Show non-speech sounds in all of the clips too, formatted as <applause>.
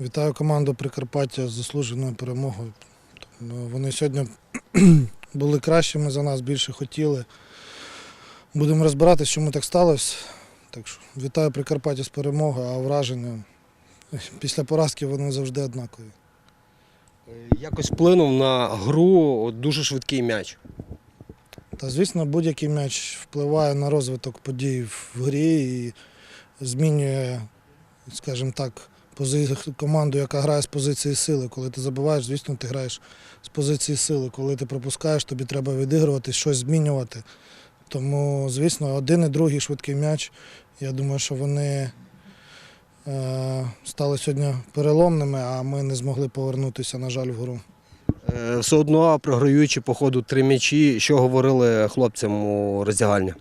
Вітаю команду Прикарпаття з заслуженою перемогою. Ну, Вони сьогодні <clears throat> були кращими за нас, більше хотіли. Будемо розбиратися, чому так сталося. Так що вітаю Прикарпаття з перемогою, а враження <laughs> після поразки вони завжди однакові. Якось вплинув на гру дуже швидкий м'яч. Та звісно, будь-який м'яч впливає на розвиток подій в грі і змінює, скажімо так, команду, яка грає з позиції сили. Коли ти забиваєш, звісно, ти граєш з позиції сили. Коли ти пропускаєш, тобі треба відігрувати, щось змінювати. Тому, звісно, один і другий швидкий м'яч. Я думаю, що вони е, стали сьогодні переломними, а ми не змогли повернутися, на жаль, в гру. Е, Все одно програючи по ходу три м'ячі, що говорили хлопцям у роздягальні?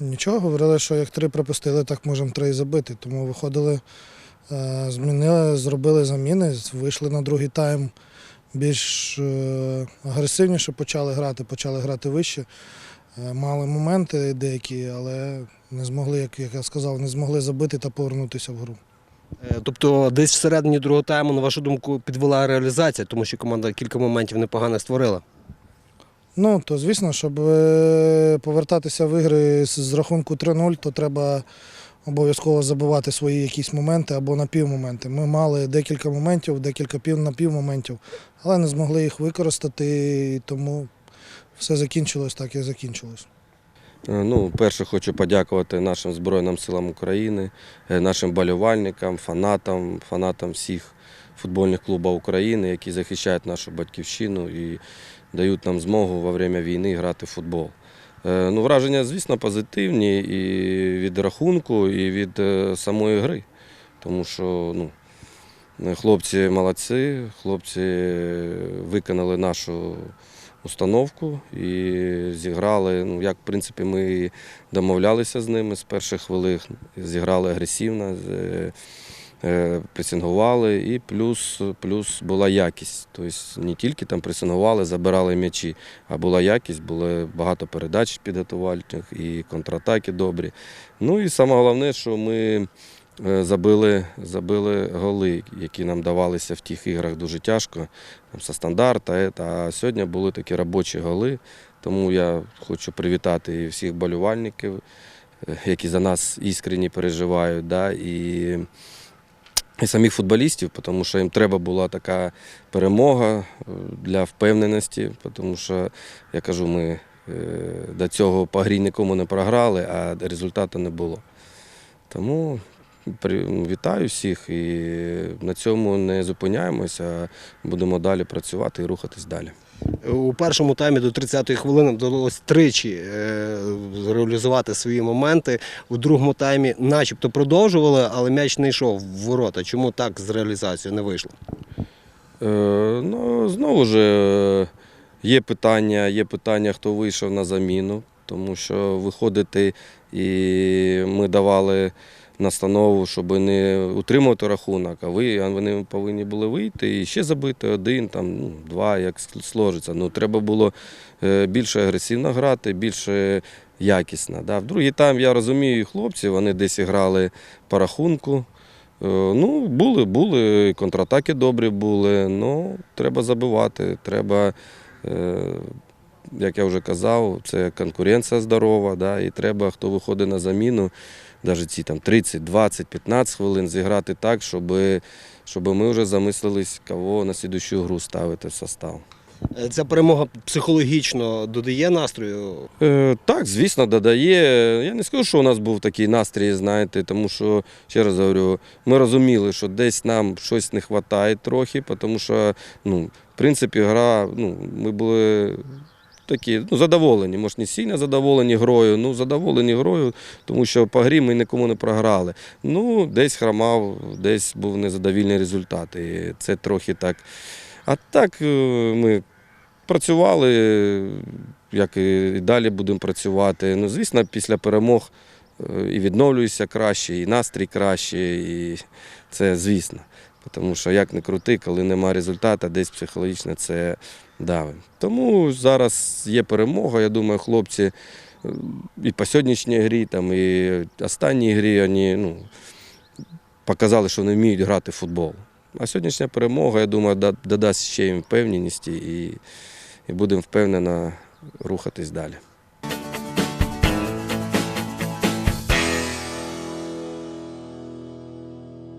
Нічого, говорили, що як три пропустили, так можемо три і забити. Тому виходили, змінили, зробили заміни, вийшли на другий тайм більш е, агресивніше почали грати, почали грати вище. Е, Мали моменти деякі, але не змогли, як, я сказав, не змогли забити та повернутися в гру. Е, Тобто десь всередині другого тайму, на вашу думку, підвела реалізація, тому що команда кілька моментів непогано створила. Ну, то звісно, щоб е, повертатися в ігри з рахунку 3-0, то треба обов'язково забивати свої якісь моменти або напівмоменти. Ми мали декілька моментів, декілька пів напівмоментів, але не змогли їх використати, і тому все закінчилось так, як закінчилось. Е, Ну, перше хочу подякувати нашим Збройним силам України, е, нашим болівальникам, фанатам, фанатам всіх футбольних клубів України, які захищають нашу батьківщину і дають нам змогу во время війни грати в футбол. Е, Ну, враження, звісно, позитивні і від рахунку, і від е, самої гри. Тому що ну, хлопці молодці, хлопці виконали нашу установку і зіграли, ну як в принципі ми домовлялися з ними з перших хвилин. Зіграли агресивно, е, пресингували, і плюс, плюс була якість. Тобто не тільки там пресингували, забирали м'ячі, а була якість, було багато передач підготувальних і контратаки добрі. Ну і саме головне, що ми е, забили, забили голи, які нам давалися в тих іграх дуже тяжко там, со стандарта. А сьогодні були такі робочі голи. Тому я хочу привітати і всіх болівальників, е, які за нас іскренні переживають, да, і, і самих футболістів, тому що їм треба була така перемога е, для впевненості, тому що я кажу, ми е, до цього по грі нікому не програли, а результату не було. Тому вітаю всіх і на цьому не зупиняємося, а будемо далі працювати і рухатись далі. У першому таймі до 30-ї хвилини вдалося тричі е, реалізувати свої моменти. У другому таймі начебто продовжували, але м'яч не йшов в ворота. Чому так з реалізацією не вийшло? Е, ну, знову ж е, є питання, є питання, хто вийшов на заміну, тому що виходити і ми давали настанову, щоб не утримувати рахунок, а вони повинні були вийти і ще забити один, там, ну, два, як сложиться. Ну, треба було е, більше агресивно грати, більше якісно. Да. В другий тайм я розумію хлопців, вони десь грали по рахунку. Е, Ну, були, були, контратаки добрі були, ну, треба забивати, треба, е, як я вже казав, це конкуренція здорова, да, і треба, хто виходить на заміну, навіть ці там 30, 20, 15 хвилин зіграти так, щоб, щоб ми вже замислились, кого на слідущу гру ставити в состав. Е, Ця перемога психологічно додає настрою. Е, так, звісно, додає. Я не скажу, що у нас був такий настрій, знаєте, тому що, ще раз говорю, ми розуміли, що десь нам щось не вистачає трохи, тому що, ну, в принципі, гра, ну, ми були такі ну, задоволені. Може, не сильно задоволені грою, ну задоволені грою, тому що по грі ми нікому не програли. Ну, десь хромав, десь був незадовільний результат. І це трохи так. А так е, ми працювали, як і далі будемо працювати. Ну, звісно, після перемог е, і відновлююся краще, і настрій краще, і це звісно. Тому що як не крути, коли немає результату, десь психологічно це давить. Тому зараз є перемога. Я думаю, хлопці е, і по сьогоднішній грі, там, і останній грі, вони, ну, показали, що вони вміють грати в футбол. А сьогоднішня перемога, я думаю, да- додасть ще їм впевненості і, і будемо впевнено рухатись далі.